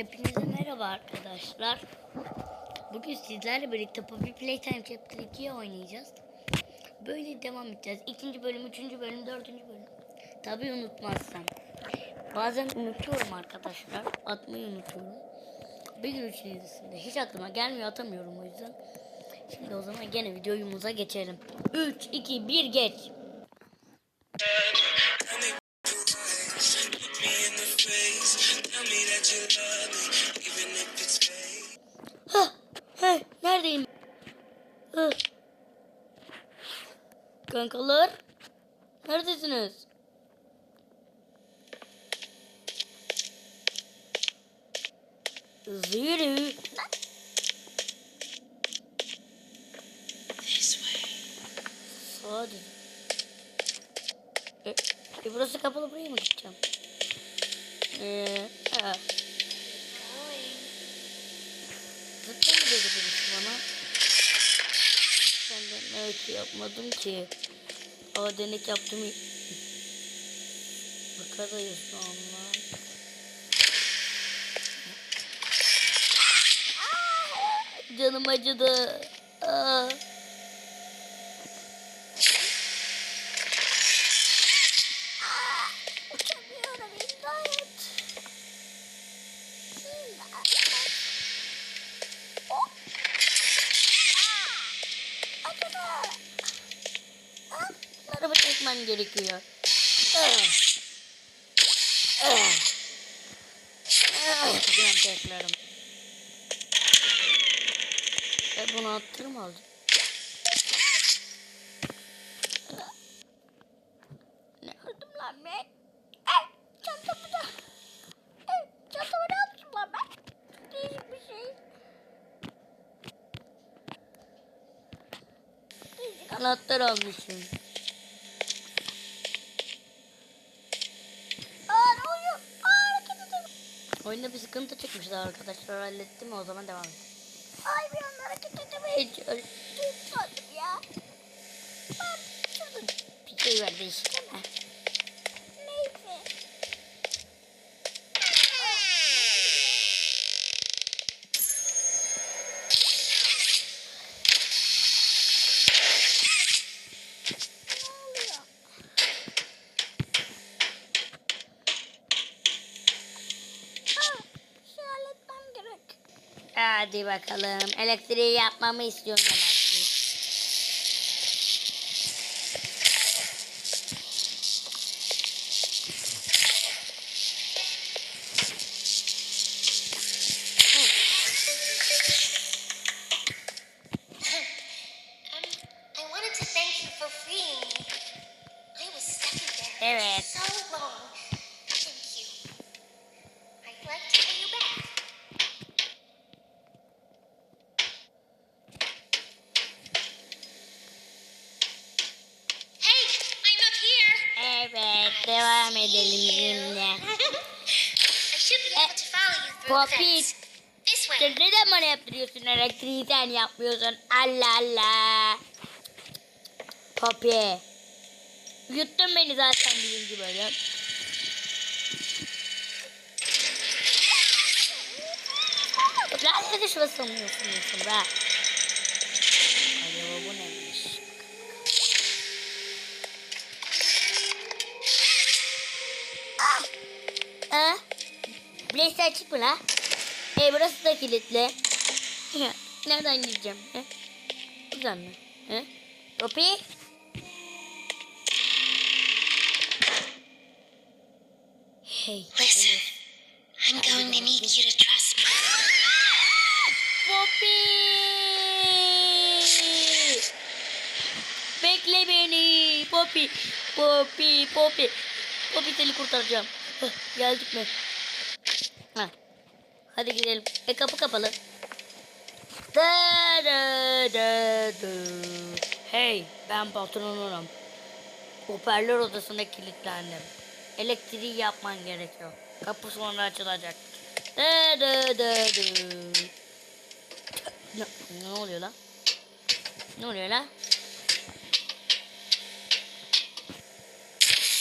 Hepinize merhaba arkadaşlar. Bugün sizlerle birlikte Poppy Playtime Chapter 2'yi oynayacağız. Böyle devam edeceğiz. İkinci bölüm, üçüncü bölüm, dördüncü bölüm. Tabi unutmazsam. Bazen unutuyorum arkadaşlar. Atmayı unutuyorum. Bir gün içerisinde hiç aklıma gelmiyor atamıyorum o yüzden. Şimdi o zaman gene videomuza geçelim. 3, 2, 1 geç. Hah, he, neredeyim? Kankalar, neredesiniz? Zürü. Dön. E, e, burası kapalı buraya mı gideceğim? Eee, Zıpla mı dedi bana? Ben de ki yapmadım ki. Aa denek yaptım. Bakadayız şu an lan. Aa, Canım acıdı. Aa. Uçamıyorum imdat. İmdat. Hop. Aa! Acıdı. Ah, Çekmem gerekiyor. Yapacağım tekrarım. E bunu attırım aldım. Ne aldım lan ben? Ay, çantamı da. Ay, çantamı ne yaptım lan ben? Değişik bir şey. Anahtar almışım. Aa ne oluyor? Aa hareket edemiyorum. Oyunda bir sıkıntı çıkmıştı arkadaşlar hallettim o zaman devam edelim. Ay bir an hareket edemeyeceğim. Tutmadım ya. Ben şurada bir şey var değişik ama. Neyse. Ne oluyor? Aa, bir şey halletmem gerek. Hadi bakalım. Elektriği yapmamı istiyorum Evet. Devam edelim şimdi. This way. Sen neden bana yaptırıyorsun elektriği sen yapmıyorsun? Allah Allah. Poppy. Yuttun beni zaten birinci bölüm. Lan ne düşme sanıyorsun be. Açık mı la? E burası da kilitli. Nereden gireceğim? He? Buradan mı? He? Poppy? Hey. Listen, I'm going to need you to trust me. Poppy! Bekle beni. Poppy. Poppy. Poppy. Poppy seni kurtaracağım. Geldik mi? Ha. Hadi gidelim. E kapı kapalı. Da, da, da, da. Hey ben patronunum. Hoparlör odasında kilitlendim. Elektriği yapman gerekiyor. Kapı sonra açılacak. Da, da, da, da. Ne, ne oluyor lan? Ne oluyor lan?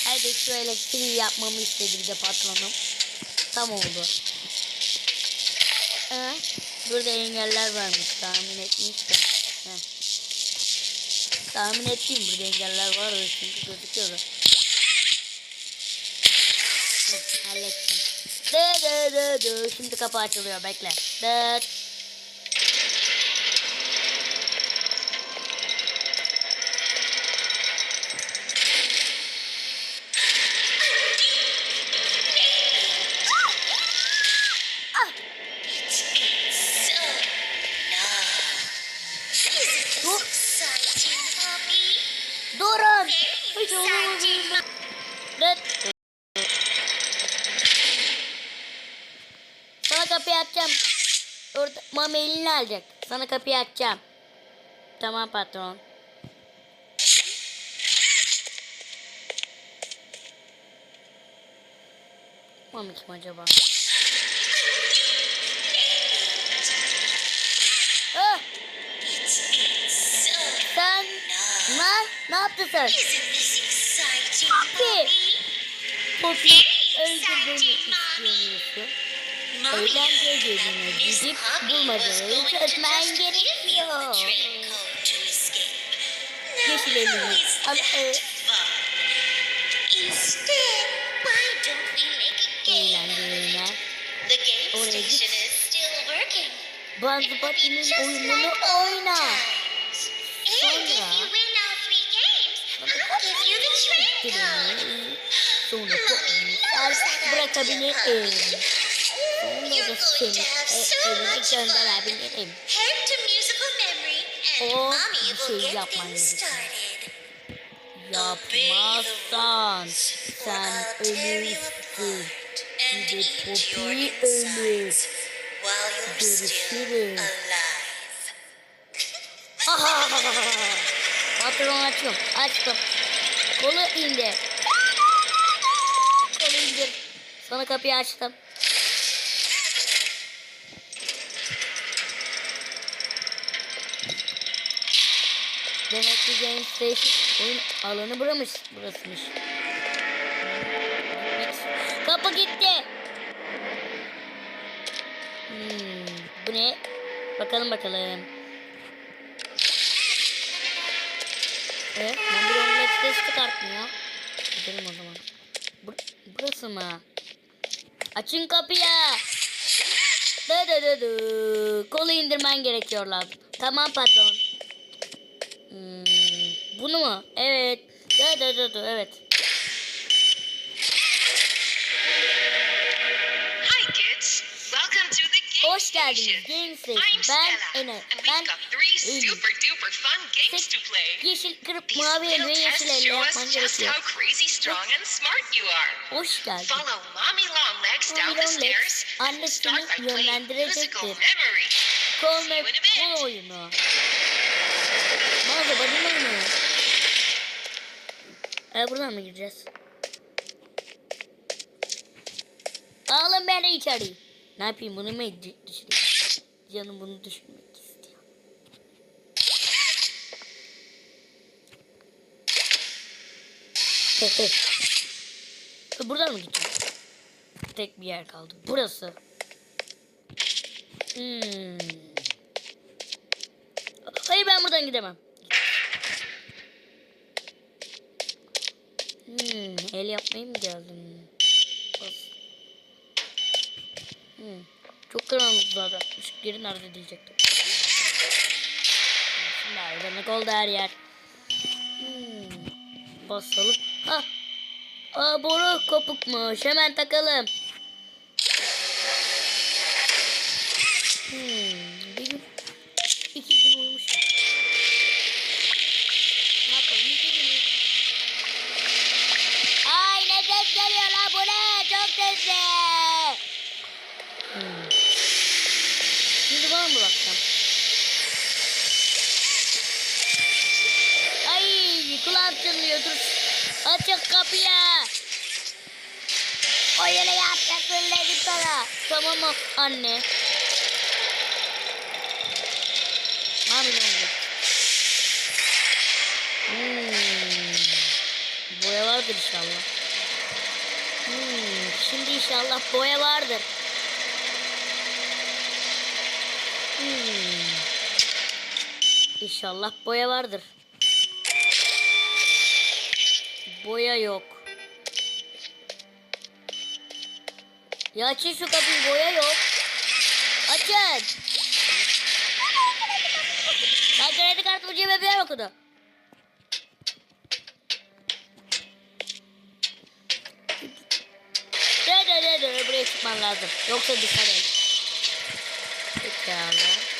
Hadi şu elektriği yapmamı istedi bir de patronum. Tam oldu. Ha? Burada engeller varmış tahmin etmiştim. Heh. Tahmin ettim burada engeller var çünkü gözüküyordu. Heh, hallettim. Dı dı dı dı. Şimdi kapı açılıyor bekle. Dı. Durun. Sana kapıyı açacağım. Orada mama elini alacak. Sana kapıyı açacağım. Tamam patron. Mami kim acaba? Ah, So, sen no. Ne? Yaptın sen? Poppy. Poppy? Öldürmeyi istiyorsun. Eğlence gözüne gidip bulmacaları çözmen gerekiyor. Yeşil elini. Al, e, Instead, why don't we make a Sonra bu bırakabilirim. Sonra da seni evine gönderebilirim. O bir şey yapmalısın. Yapmazsan sen ölürsün. Bir de Poppy ölür. Görüşürüz. Patron Kolu indir. Kolu indir. Sana kapıyı açtım. Demek ki Game Station oyun alanı buramış. Burasıymış. Kapı gitti. Hmm, bu ne? Bakalım bakalım. Evet, ben bir omlet ses çıkartmıyor. Gidelim o zaman. Bur- burası mı? Açın kapıyı. Dı dı dı dı. Kolu indirmen gerekiyor lazım. Tamam patron. Hmm, bunu mu? Evet. Dı dı dı dı. Evet. Hi kids, welcome to the game Hoş geldiniz. Game Station. Ben and Ben super duper fun games to play. yeşil kırıp These mavi el ve yeşil elle show yapman us just gerekiyor. how crazy strong and smart you are. Hoş geldin. Follow Mommy Longlegs down the stairs and start by playing musical memory. Kol bit. kol oyunu. Mağaza badin oyunu. E buradan mı gireceğiz? Alın beni içeri. Ne yapayım bunu mu d- düşüreyim? Canım bunu düşürmek Buradan mı gideceğim? Tek bir yer kaldı. Burası. Hmm. Hayır ben buradan gidemem. Hmm, el yapmayı mı geldim? Bas. Hmm. Çok karanlık zaten. Işık geri nerede diyecektim. Şimdi aydınlık oldu her yer. Hmm. Basalım. Ah. Aa boru kopukmuş. Hemen takalım. Hmm. Bir gün, iki gün uyumuşum. Ay ne ses geliyor lan bu ne? Çok sesli. Hmm. Şimdi bana mı bakacağım? Ay kulağım çınlıyor dur. Açık kapıyı. O yere yapacak söyledim sana. Tamam mı anne? Mami ne oldu? Hmm. Boya vardır inşallah. Hmm. Şimdi inşallah boya vardır. Hmm. İnşallah boya vardır. Boya yok. Ya açın şu kapıyı boya yok. Açın. Ben kredi kartımı cebime bir okudu. Dö dö dö dö buraya çıkman lazım. Yoksa dışarı. Pekala.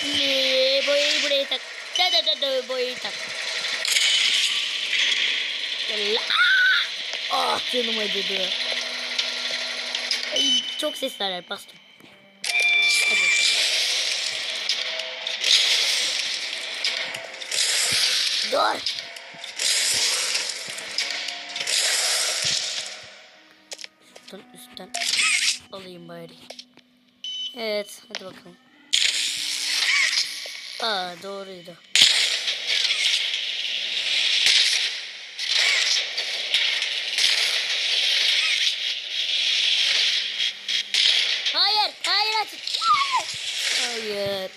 Şimdi boyayı buraya tak. Dö dö boyayı tak. Şöyle. Ah canım. Ay, çok sesler var bastım. Dur. Şuradan üstten alayım bari. Evet hadi bakalım. Aa doğruydu. Hayır, hayır açın. Hayır.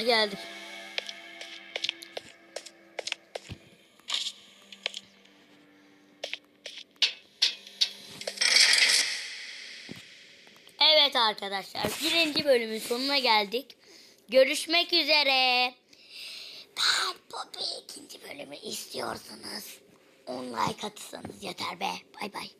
Ah geldik. Evet arkadaşlar birinci bölümün sonuna geldik. Görüşmek üzere. Ben Poppy ikinci bölümü istiyorsanız 10 like atırsanız yeter be. Bay bay.